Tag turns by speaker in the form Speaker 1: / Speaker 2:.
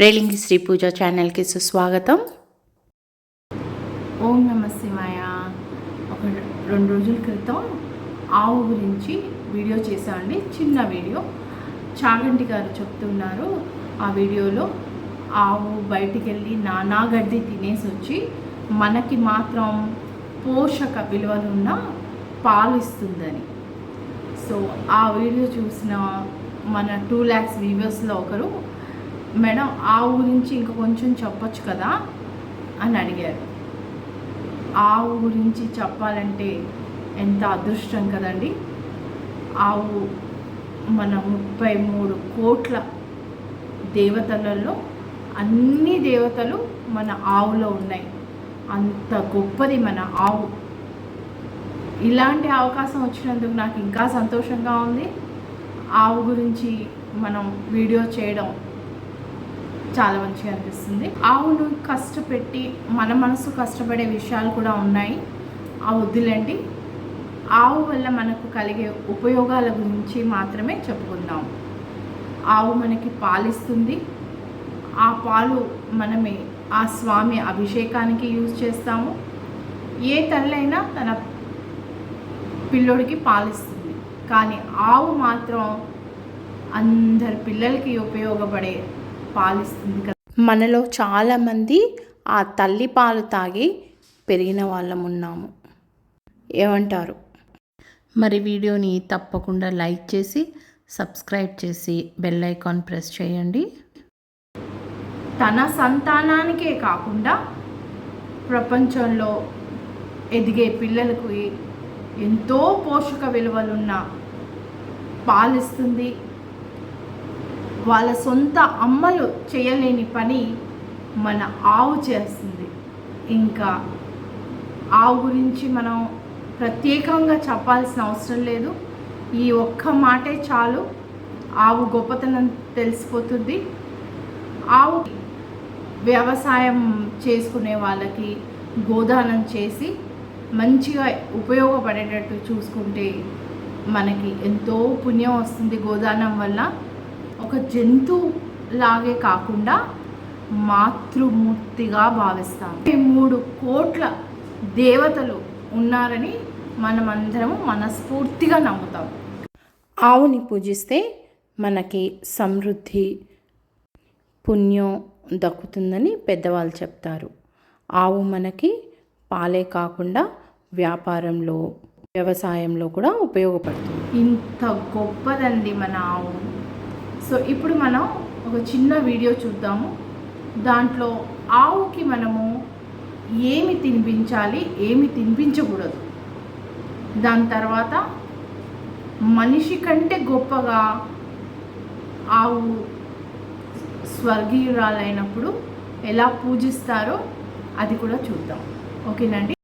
Speaker 1: రేలింగి శ్రీ పూజ ఛానల్కి సుస్వాగతం.
Speaker 2: ఓం నమ శివాయ. ఒక రెండు రోజుల క్రితం ఆవు గురించి వీడియో చేశామండి చిన్న వీడియో. చాగంటి గారు చెప్తున్నారు ఆ వీడియోలో ఆవు బయటికి వెళ్ళి నానా గడ్డి తినేసి వచ్చి మనకి మాత్రం పోషక విలువలున్న పాలు ఇస్తుందని. సో ఆ వీడియో చూసిన మన టూ ల్యాక్స్ వ్యూవర్స్లో ఒకరు మేడం ఆ గురించి ఇంకా కొంచెం చెప్పొచ్చు కదా? అని అడిగారు. ఆవు గురించి చెప్పాలంటే ఎంత అదృష్టం కదండి? ఆవు మన ముప్పై మూడు కోట్ల దేవతలలో అన్ని దేవతలు మన ఆవులో ఉన్నాయి. అంత గొప్పది మన ఆవు. ఇలాంటి అవకాశం వచ్చినందుకు నాకు ఇంకా సంతోషంగా ఉంది. ఆవు గురించి మనం వీడియో చేయడం చాలా మంచిగా అనిపిస్తుంది. ఆవును కష్టపెట్టి మన మనసు కష్టపడే విషయాలు కూడా ఉన్నాయి. ఆ వద్దులండి. ఆవు వల్ల మనకు కలిగే ఉపయోగాల గురించి మాత్రమే చెప్పుకుందాం. ఆవు మనకి పాలిస్తుంది. ఆ పాలు మనమే ఆ స్వామి అభిషేకానికి యూజ్ చేస్తాము. ఏ తల్లైనా తన పిల్లోడికి పాలిస్తుంది. కానీ ఆవు మాత్రం అందరి పిల్లలకి ఉపయోగపడే పాలిస్తుంది కదా.
Speaker 1: మనలో చాలామంది ఆ తల్లి పాలు తాగి పెరిగిన వాళ్ళం ఉన్నాము. ఏమంటారు? మరి వీడియోని తప్పకుండా లైక్ చేసి సబ్స్క్రైబ్ చేసి బెల్ ఐకాన్ ప్రెస్ చేయండి.
Speaker 2: తన సంతానానికే కాకుండా ప్రపంచంలో ఎదిగే పిల్లలకు ఎంతో పోషక విలువలున్న పాలిస్తుంది. వాళ్ళ సొంత అమ్మలు చేయలేని పని మన ఆవు చేస్తుంది. ఇంకా ఆవు గురించి మనం ప్రత్యేకంగా చెప్పాల్సిన అవసరం లేదు. ఈ ఒక్క మాటే చాలు. ఆవు గొప్పతనం తెలిసిపోతుంది. ఆవు వ్యవసాయం చేసుకునే వాళ్ళకి గోదానం చేసి మంచిగా ఉపయోగపడేటట్టు చూసుకుంటే మనకి ఎంతో పుణ్యం వస్తుంది గోదానం వల్ల. ఒక జంతువు లాగే కాకుండా మాతృమూర్తిగా భావిస్తాం. ఈ మూడు కోట్ల దేవతలు ఉన్నారని మనమందరం మనస్ఫూర్తిగా నమ్ముతాం.
Speaker 1: ఆవుని పూజిస్తే మనకి సమృద్ధి పుణ్యం దక్కుతుందని పెద్దవాళ్ళు చెప్తారు. ఆవు మనకి పాలే కాకుండా వ్యాపారంలో వ్యవసాయంలో కూడా ఉపయోగపడుతుంది.
Speaker 2: ఇంత గొప్పదండి మన ఆవు. సో ఇప్పుడు మనం ఒక చిన్న వీడియో చూద్దాము. దాంట్లో ఆవుకి మనము ఏమి తినిపించాలి ఏమి తినిపించకూడదు. దాని తర్వాత మనిషి కంటే గొప్పగా ఆవు స్వర్గీయురాలైనప్పుడు ఎలా పూజిస్తారో అది కూడా చూద్దాం. ఓకేనండి?